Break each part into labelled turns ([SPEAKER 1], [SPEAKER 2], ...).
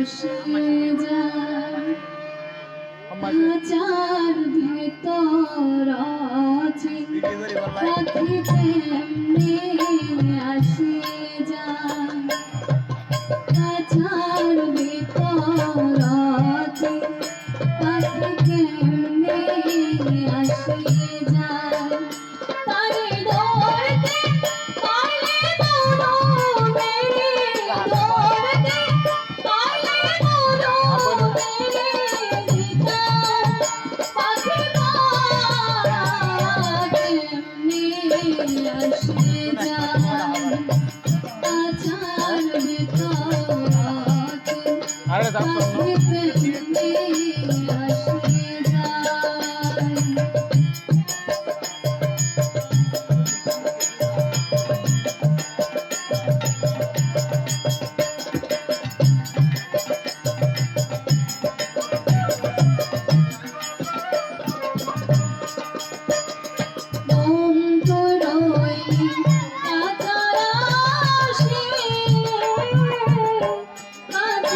[SPEAKER 1] ভাসে যায় খাঁচার ভিতর আছে রাখিতে
[SPEAKER 2] Stop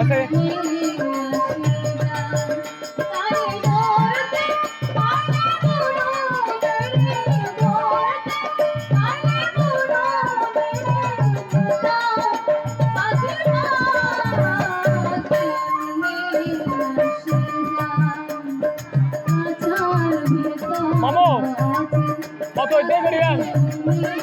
[SPEAKER 1] আছে Vamos, motor de Gabriel.